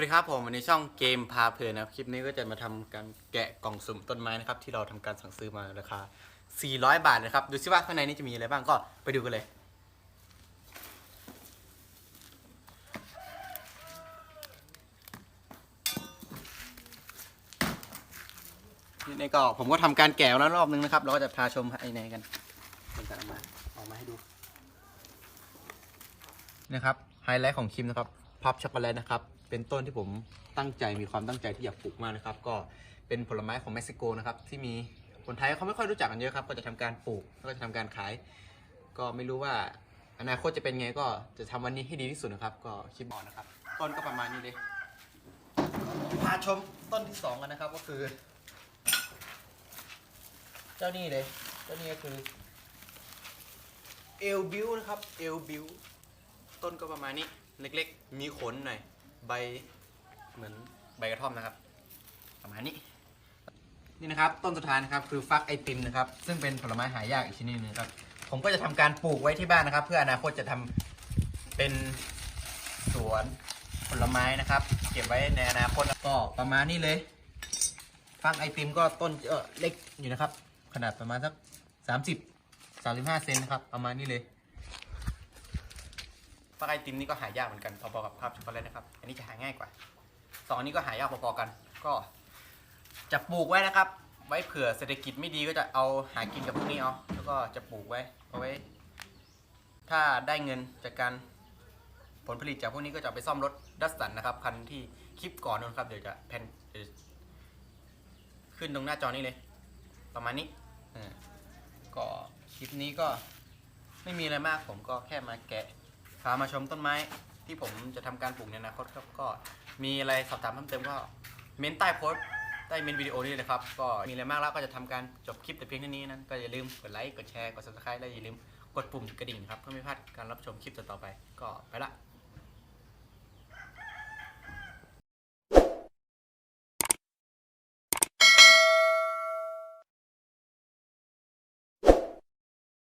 วัสดีครับผมวันนี้ช่องเกมพาเพลินนะครับคลิปนี้ก็จะมาทำการแกะกล่องสุ่มต้นไม้นะครับที่เราทำการสั่งซื้อมาราคา 400 บาทนะครับดูซิว่าข้างในนี้จะมีอะไรบ้างก็ไปดูกันเลย นี่ก็ผมก็ทำการแกะแล้วรอบนึงนะครับเราก็จะพาชมภายในกันเป็นการเอามาเออกมาให้ดูนะครับไฮไลท์ของคลิปนะครับพับช็อกโกแลตนะครับ เป็นต้นที่ผมตั้งใจมีความตั้งใจที่อยากปลูกมากนะครับ ก็เป็นผลไม้ของเม็กซิโกนะครับที่มีคนไทยเขาไม่ค่อยรู้จักกันเยอะครับ ก็จะทำการปลูกแล้วก็จะทำการขาย ก็ไม่รู้ว่าอนาคตจะเป็นไงก็จะทำวันนี้ให้ดีที่สุดนะครับ ก็คลิปบอกนะครับ ต้นก็ประมาณนี้เลยพาชมต้นที่สองกันนะครับ ก็คือ เจ้านี่เลย เจ้านี่ก็คือเอลบิวนะครับเอลบิวต้นก็ประมาณนี้เล็กๆ มีขนหน่อย ใบเหมือนใบกระท่อมนะครับ ประมาณนี้ นี่นะครับต้นสุดท้ายนะครับคือฟักไอติมนะครับ ซึ่งเป็นผลไม้หายากอีกชนิดหนึงครับ ผมก็จะทำการปลูกไว้ที่บ้านนะครับ เพื่ออนาคตจะทำเป็นสวนผลไม้นะครับ เก็บไว้ในอนาคตก็ประมาณนี้เลยฟักไอติมก็ต้นเออเล็กอยู่นะครับ ขนาดประมาณสักสามสิบสามสิบห้าเซนนะครับ ประมาณนี้เลย ฟักไอติมนี่ก็หายากเหมือนกันพอๆกับภาพช็อกโกแลตนะครับ อันนี้จะหาง่ายกว่าสองอันนี้ก็หายากพอๆกัน ก็จะปลูกไว้นะครับ ไว้เผื่อเศรษฐกิจไม่ดีก็จะเอาหากินกับพวกนี้เอาแล้วก็จะปลูกไว้เอาไว้ ถ้าได้เงินจากการผลผลิตจากพวกนี้ก็จะไปซ่อมรถดัสสันนะครับคันที่คลิปก่อนนู้นครับ เดี๋ยวจะแพนเดี๋ยวขึ้นตรงหน้าจอนี้เลย ประมาณนี้อ่าก็คลิปนี้ก็ไม่มีอะไรมากผมก็แค่มาแกะ พามาชมต้นไม้ที่ผมจะทำการปลูกในอนาคตครับก็มีอะไรสอบถามเพิ่มเติมก็เม้นใต้โพสต์ใต้เม้นวิดีโอนี้เลยครับก็มีอะไรมากแล้วก็จะทำการจบคลิปแต่เพียงเท่านี้นั้นก็อย่าลืมกดไลค์กดแชร์กดซับสไครต์และอย่าลืมกดปุ่มกระดิ่งครับเพื่อไม่พลาดการรับชมคลิปต่อๆไป ก็ไปละ